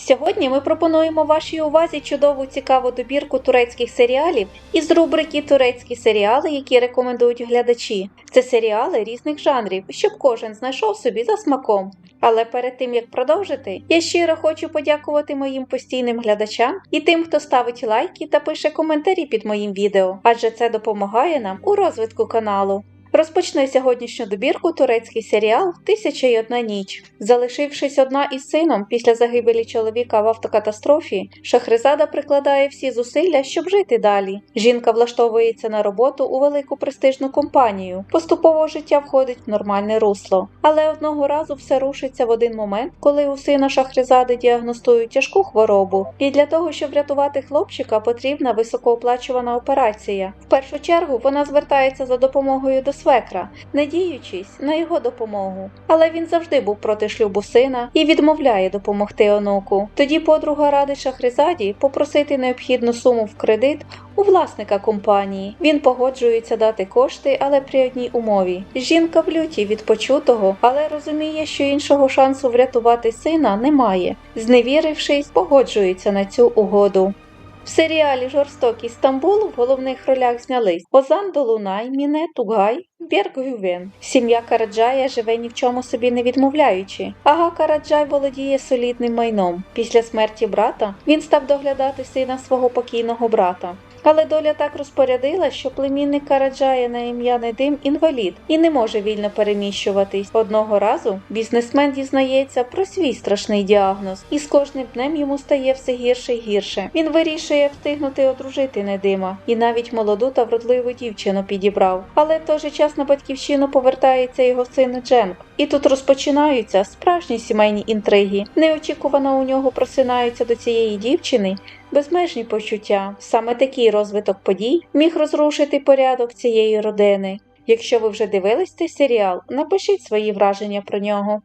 Сьогодні ми пропонуємо вашій увазі чудову цікаву добірку турецьких серіалів із рубрики Турецькі серіали, які рекомендують глядачі. Це серіали різних жанрів, щоб кожен знайшов собі за смаком. Але перед тим як продовжити, я щиро хочу подякувати моїм постійним глядачам і тим, хто ставить лайки та пише коментарі під моїм відео, адже це допомагає нам у розвитку каналу. Розпочне сьогоднішню добірку турецький серіал Тисяча й одна ніч. Залишившись одна із сином після загибелі чоловіка в автокатастрофі, Шахризада прикладає всі зусилля, щоб жити далі. Жінка влаштовується на роботу у велику престижну компанію. Поступово життя входить в нормальне русло. Але одного разу все рушиться в один момент, коли у сина Шахризади діагностують тяжку хворобу. І для того, щоб врятувати хлопчика, потрібна високооплачувана операція. В першу чергу вона звертається за допомогою до свекра, надіючись на його допомогу. Але він завжди був проти шлюбу сина і відмовляє допомогти онуку. Тоді подруга радить Шахризаді попросити необхідну суму в кредит у власника компанії. Він погоджується дати кошти, але при одній умові. Жінка в люті від почутого, але розуміє, що іншого шансу врятувати сина немає. Зневірившись, погоджується на цю угоду. В серіалі Жорстокий Стамбул в головних ролях знялись Озан Долунай, Міне Тугай, Берг Гювен. Сім'я Караджая живе ні в чому собі не відмовляючи. Ага Караджай володіє солідним майном. Після смерті брата він став доглядати сина свого покійного брата. Але доля так розпорядила, що племінник Караджая на ім'я Недим інвалід і не може вільно переміщуватись. Одного разу бізнесмен дізнається про свій страшний діагноз, і з кожним днем йому стає все гірше й гірше. Він вирішує встигнути одружити Недима і навіть молоду та вродливу дівчину підібрав. Але в той же час на батьківщину повертається його син Дженк. І тут розпочинаються справжні сімейні інтриги. Неочікувано у нього просинаються до цієї дівчини безмежні почуття. Саме такий розвиток подій міг розрушити порядок цієї родини. Якщо ви вже дивились цей серіал, напишіть свої враження про нього.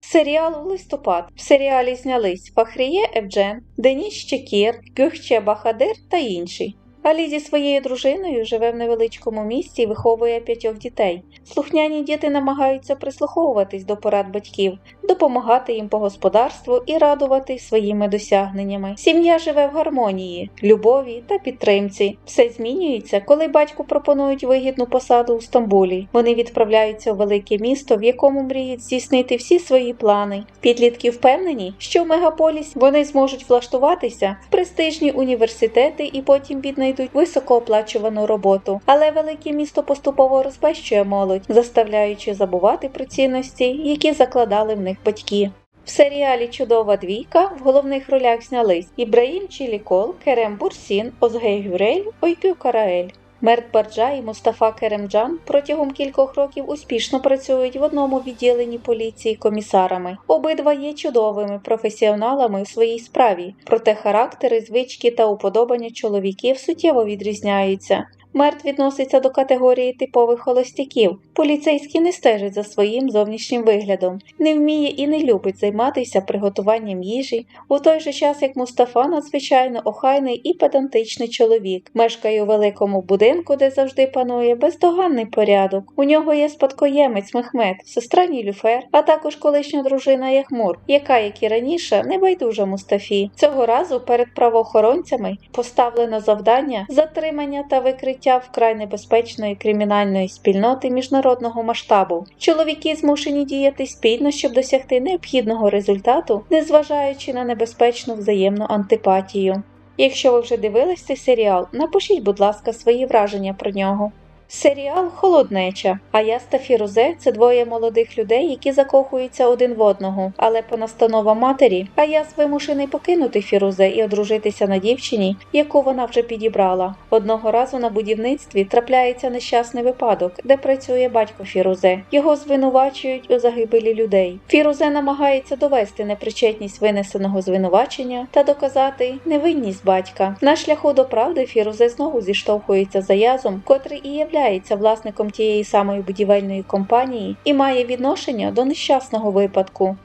Серіал Листопад. В серіалі знялись Фахріє Евджен, Деніс Чекір, Гюхче Бахадир та інші. Алі зі своєю дружиною живе в невеличкому місті і виховує п'ятьох дітей. Слухняні діти намагаються прислуховуватись до порад батьків, допомагати їм по господарству і радувати своїми досягненнями. Сім'я живе в гармонії, любові та підтримці. Все змінюється, коли батьку пропонують вигідну посаду у Стамбулі. Вони відправляються у велике місто, в якому мріють здійснити всі свої плани. Підлітки впевнені, що в мегаполісі вони зможуть влаштуватися в престижні університети і потім віднайдуть високооплачувану роботу. Але велике місто поступово розпещує молодь, заставляючи забувати про цінності, які закладали в них батьки. В серіалі Чудова двійка в головних ролях знялись Ібраїм Чілікол, Керем Бурсін, Озгей Гюрель, Ойкю Караель. Мерт Барджа і Мустафа Керемджан протягом кількох років успішно працюють в одному відділенні поліції комісарами. Обидва є чудовими професіоналами у своїй справі, проте характери, звички та уподобання чоловіків суттєво відрізняються. Мерт відноситься до категорії типових холостяків. Поліцейський не стежить за своїм зовнішнім виглядом, не вміє і не любить займатися приготуванням їжі, у той же час як Мустафа надзвичайно охайний і педантичний чоловік, мешкає у великому будинку, де завжди панує бездоганний порядок. У нього є спадкоємець Мехмед, сестра Нілюфер, а також колишня дружина Яхмур, яка, як і раніше, не байдужа Мустафі. Цього разу перед правоохоронцями поставлено завдання затримання та викриття вкрай небезпечної кримінальної спільноти міжнародного масштабу. Чоловіки змушені діяти спільно, щоб досягти необхідного результату, незважаючи на небезпечну взаємну антипатію. Якщо ви вже дивились цей серіал, напишіть, будь ласка, свої враження про нього. Серіал Холоднеча. Аяс та Фірузе це двоє молодих людей, які закохуються один в одного. Але по настановам матері Аяс вимушений покинути Фірузе і одружитися на дівчині, яку вона вже підібрала. Одного разу на будівництві трапляється нещасний випадок, де працює батько Фірузе. Його звинувачують у загибелі людей. Фірузе намагається довести непричетність винесеного звинувачення та доказати невинність батька. На шляху до правди Фірузе знову зіштовхується з Аязом, котрий і являється власником тієї самої будівельної компанії і має відношення до нещасного випадку.